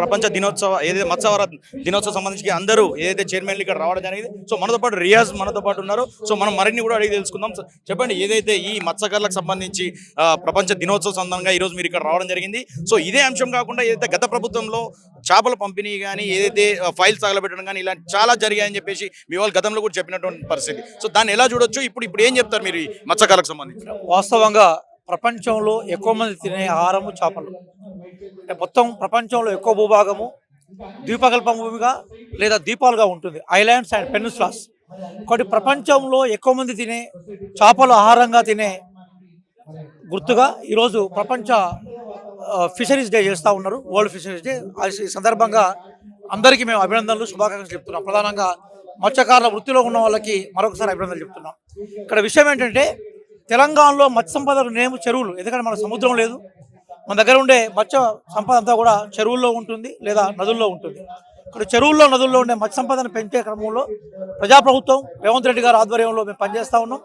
ప్రపంచ దినోత్సవ ఏదైతే మత్స్యవర దినోత్సవం సంబంధించి అందరూ ఏదైతే చైర్మన్లు ఇక్కడ రావడం జరిగింది సో మనతో పాటు రియాజ్ మనతో పాటు ఉన్నారు. సో మనం మరిన్ని కూడా అడిగి తెలుసుకుందాం. సో చెప్పండి ఏదైతే ఈ మత్స్యకారులకు సంబంధించి ప్రపంచ దినోత్సవ సందర్భంగా ఈరోజు మీరు ఇక్కడ రావడం జరిగింది సో ఇదే అంశం కాకుండా ఏదైతే గత ప్రభుత్వంలో చేపల పంపిణీ కానీ ఏదైతే ఫైల్స్ తగలబెట్టడం కానీ ఇలాంటి చాలా జరిగాయని చెప్పేసి మీ వాళ్ళు గతంలో కూడా చెప్పినటువంటి పరిస్థితి. సో దాన్ని ఎలా చూడొచ్చు? ఇప్పుడు ఇప్పుడు ఏం చెప్తారు మీరు ఈ మత్స్యకారులకు సంబంధించి? వాస్తవంగా ప్రపంచంలో ఎక్కువ మంది తినే ఆహారము చేపలు. అంటే మొత్తం ప్రపంచంలో ఎక్కువ భూభాగము ద్వీపకల్ప భూమిగా లేదా ద్వీపాలుగా ఉంటుంది. Islands and peninsulas. కాబట్టి ప్రపంచంలో ఎక్కువ మంది తినే చేపలు ఆహారంగా తినే గుర్తుగా ఈరోజు ప్రపంచ ఫిషరీస్ డే చేస్తూ ఉన్నారు. World fisheries day. ఈ సందర్భంగా అందరికీ మేము అభినందనలు శుభాకాంక్షలు చెప్తున్నాం. ప్రధానంగా మత్స్యకారుల వృత్తిలో ఉన్న వాళ్ళకి మరొకసారి అభినందనలు చెప్తున్నాం. ఇక్కడ విషయం ఏంటంటే తెలంగాణలో మత్స్య సంపద నేము చెరువులు. ఎందుకంటే మన సముద్రం లేదు. మన దగ్గర ఉండే మత్స్య సంపద అంతా కూడా చెరువుల్లో ఉంటుంది లేదా నదుల్లో ఉంటుంది. ఇక్కడ చెరువుల్లో నదుల్లో ఉండే మత్స్య సంపదను పెంచే క్రమంలో ప్రజాప్రభుత్వం రేవంత్ రెడ్డి గారు ఆధ్వర్యంలో మేము పనిచేస్తూ ఉన్నాం.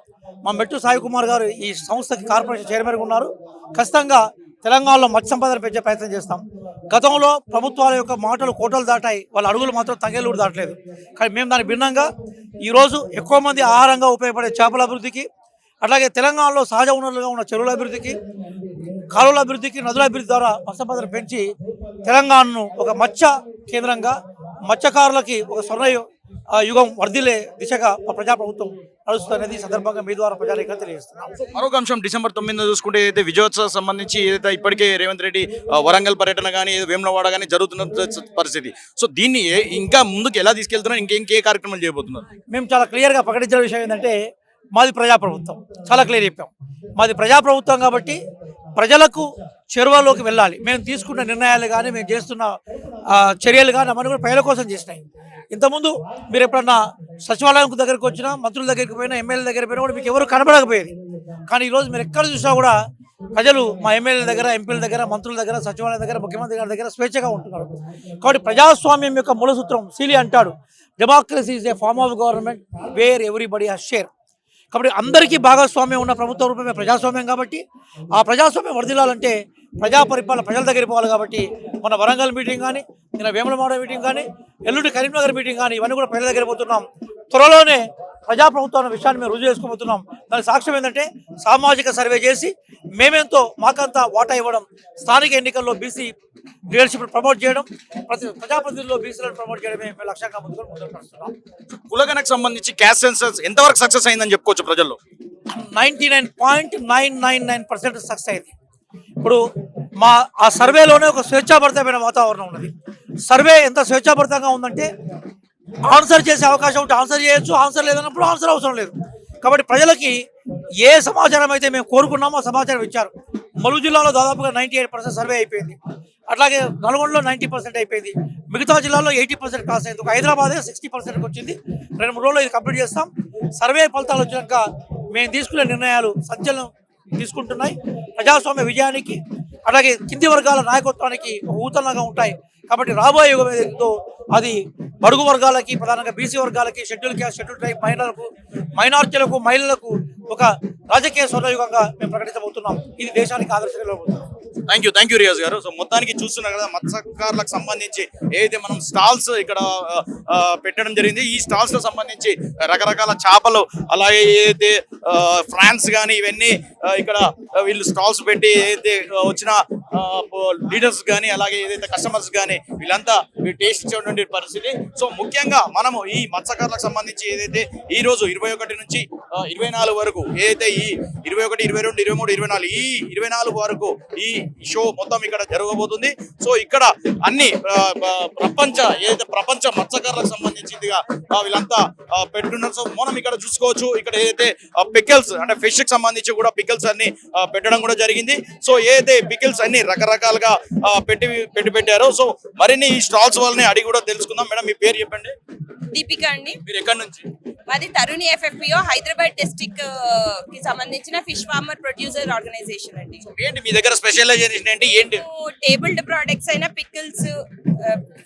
మా మెట్టు సాయి కుమార్ గారు ఈ సంస్థకి కార్పొరేషన్ చైర్మన్గా ఉన్నారు. ఖచ్చితంగా తెలంగాణలో మత్స్య సంపదను పెంచే ప్రయత్నం చేస్తాం. గతంలో ప్రభుత్వాల యొక్క మాటలు కోటలు దాటాయి. వాళ్ళ అడుగులు మాత్రం తంగేలు దాటలేదు. కానీ మేము దానికి భిన్నంగా ఈరోజు ఎక్కువ మంది ఆహారంగా ఉపయోగపడే చేపల అభివృద్ధికి అట్లాగే తెలంగాణలో సహజ వనరులుగా ఉన్న చెరువుల అభివృద్ధికి కాలువల అభివృద్ధికి నదుల అభివృద్ధి ద్వారా మత్స్య సంపదను పెంచి తెలంగాణను ఒక మత్స్య కేంద్రంగా మత్స్యకారులకి ఒక స్వర్ణ యుగం వర్ధిల్లే దిశగా ప్రజాప్రభుత్వం నడుస్తుందనేది ఈ సందర్భంగా మీ ద్వారా ప్రజానికి తెలియజేస్తున్నాం. మరొక అంశం డిసెంబర్ తొమ్మిదిన చూసుకుంటే ఏదైతే విజయోత్సవం సంబంధించి ఏదైతే ఇప్పటికే రేవంత్ రెడ్డి వరంగల్ పర్యటన కానీ వేములవాడ కానీ జరుగుతున్న పరిస్థితి. సో దీన్ని ఇంకా ముందుకు ఎలా తీసుకెళ్తున్నారు ఇంకే ఇంకే కార్యక్రమాలు చేయబోతున్నారు? మేము చాలా క్లియర్గా ప్రకటించిన విషయం ఏంటంటే మాది ప్రజాప్రభుత్వం. చాలా క్లియర్ చెప్పాం. మాది ప్రజాప్రభుత్వం కాబట్టి ప్రజలకు చెరువలోకి వెళ్ళాలి. మేము తీసుకున్న నిర్ణయాలు కానీ మేము చేస్తున్న చర్యలు కానీ అవన్నీ కూడా ప్రజల కోసం చేసినాయి. ఇంతకుముందు మీరు ఎప్పుడన్నా సచివాలయం దగ్గరికి వచ్చినా మంత్రుల దగ్గరికి పోయినా ఎమ్మెల్యే దగ్గర పోయినా కూడా మీకు ఎవరు కనబడకపోయేది కానీ ఈరోజు మీరు ఎక్కడ చూసినా కూడా ప్రజలు మా ఎమ్మెల్యేల దగ్గర ఎంపీల దగ్గర మంత్రుల దగ్గర సచివాలయం దగ్గర ముఖ్యమంత్రి గారి దగ్గర స్వేచ్ఛగా ఉంటున్నారు. కాబట్టి ప్రజాస్వామ్యం యొక్క మూల సూత్రం సీలి అంటాడు. Democracy is a form of government where everybody has share కాబట్టి అందరికీ భాగస్వామ్యం ఉన్న ప్రభుత్వ రూపమే ప్రజాస్వామ్యం కాబట్టి ఆ ప్రజాస్వామ్యం వర్ధిల్లాలంటే ప్రజా పరిపాలన ప్రజల దగ్గర పోవాలి కాబట్టి మన వరంగల్ మీటింగ్ కానీ నిన్న వేములమాడ మీటింగ్ కానీ ఎల్లుండి కరీంనగర్ మీటింగ్ కానీ ఇవన్నీ కూడా ప్రజల దగ్గర పోతున్నాం. త్వరలోనే ప్రజాప్రభుత్వం అనే విషయాన్ని మేము రుజువు చేసుకోబోతున్నాం దాని సాక్ష్యం ఏంటంటే సామాజిక సర్వే చేసి మేమేంతో మాకంతా వాటా ఇవ్వడం స్థానిక ఎన్నికల్లో బీసీ లీడర్షిప్ ప్రమోట్ చేయడం ప్రతి ప్రజాప్రతినిధుల్లో బీసీలను ప్రమోట్ చేయడమే మేము లక్ష్యంగా ముందుకు ముందుకు నడుస్తున్నాం. కులగనకు సంబంధించి క్యాస్ట్ సెన్సస్ ఎంతవరకు సక్సెస్ అయిందని చెప్పుకోవచ్చు ప్రజల్లో? Ninety nine point nine nine nine percent success అయింది. ఇప్పుడు మా ఆ సర్వేలోనే ఒక స్వేచ్ఛాభరితమైన వాతావరణం ఉన్నది. సర్వే ఎంత స్వేచ్ఛాభరితంగా ఉందంటే ఆన్సర్ చేసే అవకాశం ఉంటే ఆన్సర్ చేయొచ్చు ఆన్సర్ లేదన్నప్పుడు ఆన్సర్ అవసరం లేదు. కాబట్టి ప్రజలకి ఏ సమాచారం అయితే మేము కోరుకున్నామో ఆ సమాచారం ఇచ్చారు. మలుగు జిల్లాలో దాదాపుగా నైంటీ ఎయిట్ పర్సెంట్ సర్వే అయిపోయింది. అట్లాగే నల్గొండలో నైంటీ పర్సెంట్ అయిపోయింది. మిగతా జిల్లాలో ఎయిటీ పర్సెంట్ పాస్ అయింది హైదరాబాదే సిక్స్టీ పర్సెంట్కి వచ్చింది. రెండు మూడు రోజుల్లో ఇది కంప్లీట్ చేస్తాం. సర్వే ఫలితాలు వచ్చినాక మేము తీసుకునే నిర్ణయాలు సంచలనం తీసుకుంటున్నాయి. ప్రజాస్వామ్య విజయానికి అలాగే కింది వర్గాల నాయకత్వానికి ఊతనంగా ఉంటాయి. కాబట్టి రాబోయే యుగం ఏదో అది బడుగు వర్గాలకి ప్రధానంగా బీసీ వర్గాలకి షెడ్యూల్ క్యాస్ట్ షెడ్యూల్ ట్రైబ్ మహిళలకు మైనార్టీలకు మహిళలకు ఒక రాజకీయ స్వర్ణయుగంగా మేము ప్రకటించబోతున్నాం. ఇది దేశానికి ఆదర్శంగా thank you thank you Riyaz గారు. సో మొత్తానికి చూస్తున్నారు కదా మత్స్యకారులకు సంబంధించి ఏదైతే మనం స్టాల్స్ ఇక్కడ పెట్టడం జరిగింది ఈ స్టాల్స్కు సంబంధించి రకరకాల చేపలు అలాగే ఏదైతే ఫ్రాన్స్ కానీ ఇవన్నీ ఇక్కడ వీళ్ళు స్టాల్స్ పెట్టి ఏదైతే వచ్చిన లీడర్స్ కానీ అలాగే ఏదైతే కస్టమర్స్ కానీ వీళ్ళంతా టేస్ట్ ఇచ్చేటువంటి పరిస్థితి. సో ముఖ్యంగా మనము ఈ మత్స్యకారులకు సంబంధించి ఏదైతే ఈ రోజు ఇరవై ఒకటి నుంచి ఇరవై నాలుగు వరకు ఏదైతే ఈ ఇరవై ఒకటి ఇరవై రెండు ఇరవై మూడు ఇరవై నాలుగు ఈ ఇరవై నాలుగు వరకు ఈ షో మొత్తం ఇక్కడ జరగబోతుంది. సో ఇక్కడ అన్ని ప్రపంచ ఏదైతే ప్రపంచ మత్స్యకారులకు సంబంధించిందిగా వీళ్ళంతా పెట్టున్నారు. సో మనం ఇక్కడ చూసుకోవచ్చు. ఇక్కడ ఏదైతే పికిల్స్ అంటే ఫిష్కి సంబంధించి కూడా పికిల్స్ అన్ని పెట్టడం కూడా జరిగింది. సో ఏదైతే పికిల్స్ అన్ని రకరకాలుగా పెట్టి పెట్టి పెట్టారో సో మరిన్ని ఈ స్టాల్స్ వాళ్ళని అడిగి కూడా తెలుసుకుందాం. మేడం మీ పేరు చెప్పండి. దీపిక అండి. మీరు ఎక్కడి నుంచి? మాది తరుణి ఎఫ్ఎఫ్పిఓ హైదరాబాద్ డిస్టిక్ కి సంబంధించిన ఫిష్ ఫార్మర్ ప్రొడ్యూసర్ ఆర్గనైజేషన్ అండి. ఏంటి మీ దగ్గర స్పెషలైజేషన్ ఏంటి? ఏంటి? టేబుల్డ్ ప్రోడక్ట్స్ అయిన pickles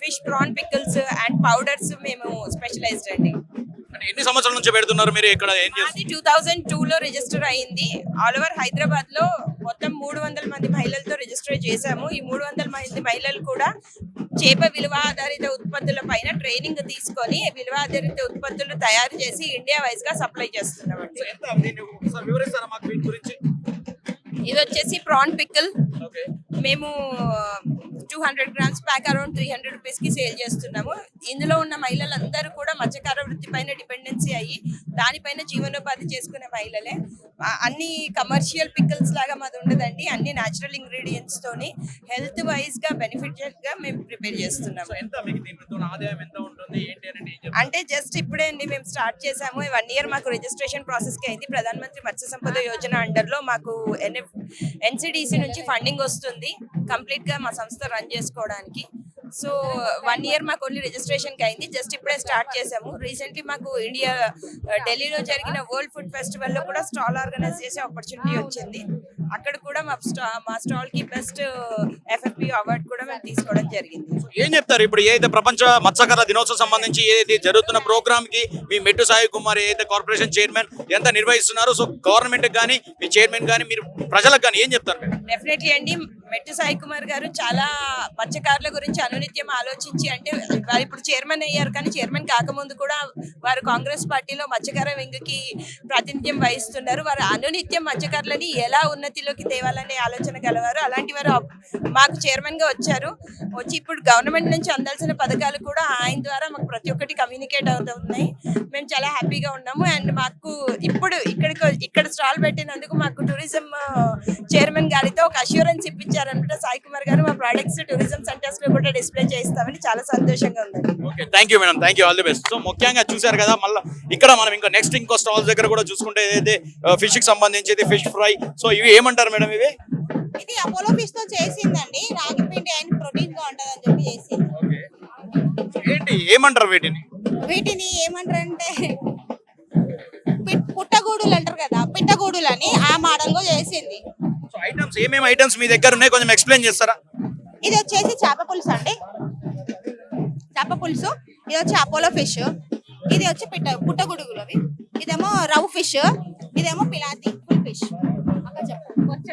fish prawn pickles and powders మేము స్పెషలైజ్డ్ అండి. ఎన్ని సంవత్సరాల నుంచి పెడుతున్నారు మీరు ఇక్కడ ఏం చేస్తారు టూ థౌజండ్ టూ లో రిజిస్టర్ అయింది. ఆల్ ఓవర్ హైదరాబాద్లో మొత్తం మూడు వందల మంది మహిళలతో రిజిస్టర్ చేశాము. ఈ మూడు వందల మంది మహిళలు కూడా చేప విలువ ఆధారిత ఉత్పత్తుల పైన ట్రైనింగ్ తీసుకొని విలువ ఆధారిత ఉత్పత్తులు తయారు చేసి ఇండియా వైజ్గా సప్లై చేస్తున్నాం ఇది వచ్చేసి ప్రాన్ పిక్కల్ ఓకే మేము two hundred grams pack around three hundred రూపీస్కి సేల్ చేస్తున్నాము. ఇందులో ఉన్న మహిళలందరూ కూడా మత్స్యకార వృత్తి పైన డిపెండెన్సీ అయ్యి దానిపైన జీవనోపాధి చేసుకునే మహిళలే. అన్ని కమర్షియల్ పిక్కల్స్ లాగా మాది ఉండదండి. అన్ని న్యాచురల్ ఇంగ్రీడియంట్స్ తోని హెల్త్ వైజ్గా బెనిఫిషియల్గా మేము ప్రిపేర్ చేస్తున్నాము. అంటే జస్ట్ ఇప్పుడే అండి మేము స్టార్ట్ చేసాము. వన్ ఇయర్ మాకు రిజిస్ట్రేషన్ ప్రాసెస్కి అయింది. ప్రధాన మంత్రి మత్స్య సంపద యోజన అండర్లో మాకు ఎన్ఎఫ్ ఎన్సిడిసి నుంచి ఫండింగ్ వస్తుంది. కంప్లీట్గా మా సంస్థ రన్ చేసుకోవడానికి. సో వన్ ఇయర్ మాకు ఓన్లీ రిజిస్ట్రేషన్కి అయింది. జస్ట్ ఇప్పుడే స్టార్ట్ చేసాము. రీసెంట్లీ మాకు ఇండియా ఢిల్లీలో జరిగిన వరల్డ్ ఫుడ్ ఫెస్టివల్లో కూడా స్టాల్ ఆర్గనైజ్ చేసే ఆపర్చునిటీ వచ్చింది. అక్కడ కూడా మా స్టా మా స్టాల్కి బెస్ట్ ఎఫ్ఎఫ్పి అవార్డ్ కూడా మేము తీసుకోవడం జరిగింది. ఏం చెప్తారు? ఇప్పుడు ఏదైతే ప్రపంచ మత్స్యకార దినోత్సవం సంబంధించి ఏదైతే జరుగుతున్న ప్రోగ్రామ్కి మీ మెట్టు సాయి కుమార్ ఏదైతే కార్పొరేషన్ చైర్మన్ ఎంత నిర్వహిస్తున్నారో? సో గవర్నమెంట్ కానీ మీ చైర్మన్ కానీ మీరు ప్రజలకు కానీ ఏం చెప్తారు? డెఫినెట్లీ అండి. మెట్టు సాయి కుమార్ గారు చాలా మత్స్యకారుల గురించి అనునిత్యం ఆలోచించి అంటే వారు ఇప్పుడు చైర్మన్ అయ్యారు కానీ చైర్మన్ కాకముందు కూడా వారు కాంగ్రెస్ పార్టీలో మత్స్యకార వింగ్కి ప్రాతినిధ్యం వహిస్తున్నారు. వారు అనునిత్యం మత్స్యకారులని ఎలా ఉన్నతిలోకి తేవాలనే ఆలోచన గలవారు. అలాంటి వారు మాకు చైర్మన్గా వచ్చారు. వచ్చి ఇప్పుడు గవర్నమెంట్ నుంచి అందాల్సిన పథకాలు కూడా ఆయన ద్వారా మాకు ప్రతి ఒక్కటి కమ్యూనికేట్ అవుతున్నాయి మేము చాలా హ్యాపీగా ఉన్నాము. అండ్ మాకు ఇప్పుడు ఇక్కడికి ఇక్కడ స్టాల్ పెట్టినందుకు మాకు టూరిజం చైర్మన్ గారితో ఒక అష్యూరెన్స్ ఇప్పించారనమాట సాయి కుమార్ గారు మా ప్రోడక్ట్స్ టూరిజం సెంటర్స్లో కూడా డిస్ప్లే చేస్తామని చాలా సంతోషంగా ఉందండి okay thank you madam thank you all the best so ముఖ్యంగా చూశారు కదా మళ్ళీ ఇక్కడ మనం ఇంకా నెక్స్ట్ ఇంకో స్టాల్స్ దగ్గర కూడా చూసుకుంటే ఏదైతే ఫిష్కి సంబంధించి ఫిష్ ఫ్రై సో ఇవి ఏమంటారు మేడం ఇవి? ఇది అపోలో ఫిష్తో చేసిందండి. రాగి పిండి అండ్ ప్రోటీన్గా ఉంటది అని చెప్పి చేసింది. ఏంటి ఏమంటారు వీటిని? వీటిని ఏమంటారంటే పిట్- పుట్టగూడులు అంటారు కదా పిట్టగూడులు అని ఆ మోడల్లో ఏమేమి ఐటమ్స్ మీ దగ్గర ఉన్నాయి కొంచెం ఎక్స్ప్లెయిన్ చేస్తారా? ఇది వచ్చేసి చేప పులుసు అండి. చేప పులుసు ఇది వచ్చి అపోలో ఫిష్ ఇది వచ్చి పిట్ట పుట్టగొడుగులు అవి. ఇదేమో రవ్ ఫిష్ ఇదేమో పిలాతి ఫుల్ ఫిష్ బొచ్చ.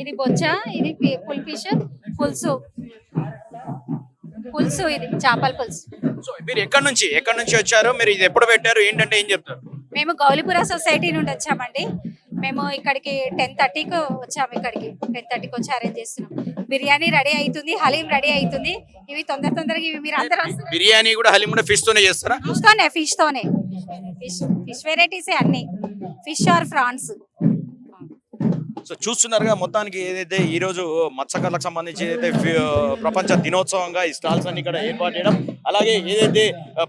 ఇది బొచ్చ ఇది పుల్ ఫిష్ పులుసు. పులుసు ఇది చేపల పులుసు. సో మీరు ఎక్కడి నుంచి ఎక్కడి నుంచి వచ్చారు? మీరు ఇది ఎప్పుడు పెట్టారు? ఏంటంటే ఏం చెప్తారు? మేము గౌలిపుర సొసైటీ నుండి వచ్చామండి. మేము ఇక్కడికి టెన్ థర్టీకి వచ్చాము ఇక్కడికి. టెన్ థర్టీకి వచ్చి అరేంజ్ చేస్తున్నాం. బిర్యానీ రెడీ అవుతుంది హలీం రెడీ అవుతుంది. ఇవి తొందర తొందరగా ఇవి మీరు అందరూ బిర్యానీ కూడా హలీం కూడా ఫిష్ తోనే చేస్తారా? ఫిష్ తోనే ఫిష్ తోనే. ఫిష్ ఫిష్ వెరైటీసే అన్ని. ఫిష్ ఆర్ ఫ్రాన్స్ సో చూస్తున్నారుగా మొత్తానికి ఏదైతే ఈ రోజు మత్స్యకారులకు సంబంధించి ఏదైతే ప్రపంచ దినోత్సవంగా ఈ స్టాల్స్ అన్ని ఇక్కడ ఏర్పాటు చేయడం అలాగే ఏదైతే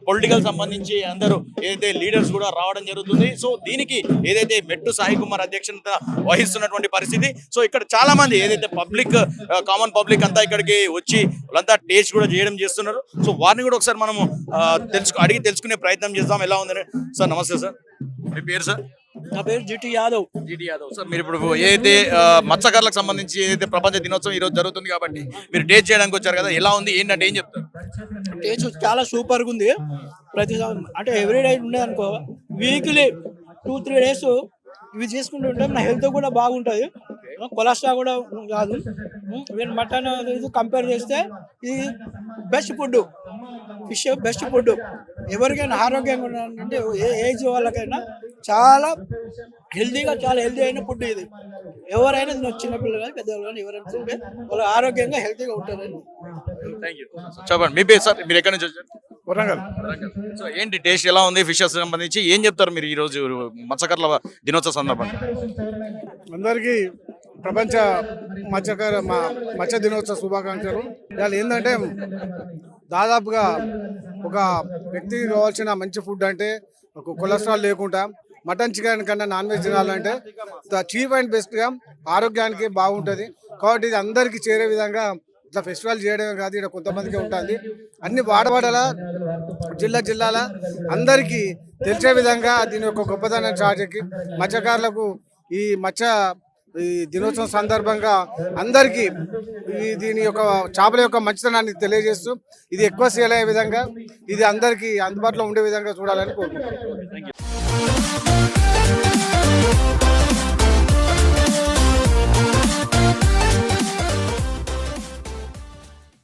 పొలిటికల్ సంబంధించి అందరూ ఏదైతే లీడర్స్ కూడా రావడం జరుగుతుంది. సో దీనికి ఏదైతే మెట్టు సాయి కుమార్ అధ్యక్షత వహిస్తున్నటువంటి పరిస్థితి. సో ఇక్కడ చాలా మంది ఏదైతే పబ్లిక్ కామన్ పబ్లిక్ అంతా ఇక్కడికి వచ్చి వాళ్ళంతా టేస్ట్ కూడా చేయడం చేస్తున్నారు. సో వారిని కూడా ఒకసారి మనము ఆ, అడిగి తెలుసుకునే ప్రయత్నం చేద్దాం. ఎలా ఉందని? సార్ నమస్తే సార్. మీ పేరు సార్? నా పేరు G T Yadav. G T Yadav. Sir మీరు ఇప్పుడు ఏదైతే మత్స్యకారులకు సంబంధించి ఏదైతే ప్రపంచ దినోత్సవం ఈ రోజు జరుగుతుంది కాబట్టి మీరు టేస్ట్ చేయడానికి వచ్చారు కదా ఎలా ఉంది ఏంటంటే ఏం చెప్తారు? టేస్ట్ చాలా సూపర్గా ఉంది. ప్రతి అంటే ఎవ్రీ డే ఉండేది అనుకో వీక్లీ టూ త్రీ డేస్ ఇవి చేసుకుంటూ ఉంటే. మన హెల్త్ కూడా బాగుంటుంది. కొలెస్ట్రాల్ కూడా కాదు వీళ్ళు మటన్ ఇది కంపేర్ చేస్తే ఇది best food fish best food ఎవరికైనా ఆరోగ్యంగా ఉండాలంటే ఏ ఏజ్ వాళ్ళకైనా చాలా హెల్తీగా చాలా హెల్తీ అయిన ఫుడ్ ఇది. ఎవరైనా చిన్నపిల్లలు కానీ పెద్దవాళ్ళు కానీ ఎవరైనా తింటే వాళ్ళు ఆరోగ్యంగా హెల్తీగా యూ చెప్పండి మీ పేరు సార్? మీరు ఎక్కడి నుంచి వచ్చారు? వరంగల్. సో ఏంటి టేస్ట్ ఎలా ఉంది ఫిషెస్ సంబంధించి? ఏం చెప్తారు మీరు ఈ రోజు మత్స్యకారుల దినోత్సవ సందర్భంగా? అందరికీ ప్రపంచ మత్స్యకార మా మత్స్య దినోత్సవ శుభాకాంక్షలు. ఇవాళ ఏంటంటే దాదాపుగా ఒక వ్యక్తికి కావాల్సిన మంచి ఫుడ్ అంటే ఒక కొలెస్ట్రాల్ లేకుండా మటన్ చికెన్ కన్నా నాన్ వెజ్ తినాలంటే చీప్ అండ్ బెస్ట్గా ఆరోగ్యానికి బాగుంటుంది. కాబట్టి ఇది అందరికీ చేరే విధంగా ఇట్లా ఫెస్టివల్ చేయడమే కాదు ఇక్కడ కొంతమందికి ఉంటుంది. అన్ని వాడవాడల జిల్లా జిల్లాల అందరికీ తెలిసే విధంగా దీని యొక్క గొప్పతనం చాటెక్కి మత్స్యకారులకు ఈ మత్స్య ఈ దినోత్సవం సందర్భంగా అందరికీ ఈ దీని యొక్క చేపల యొక్క మంచితనాన్ని తెలియజేస్తూ ఇది ఎక్కువ సేల్ అయ్యే విధంగా ఇది అందరికీ అందుబాటులో ఉండే విధంగా చూడాలని కోరుకుంటున్నాను.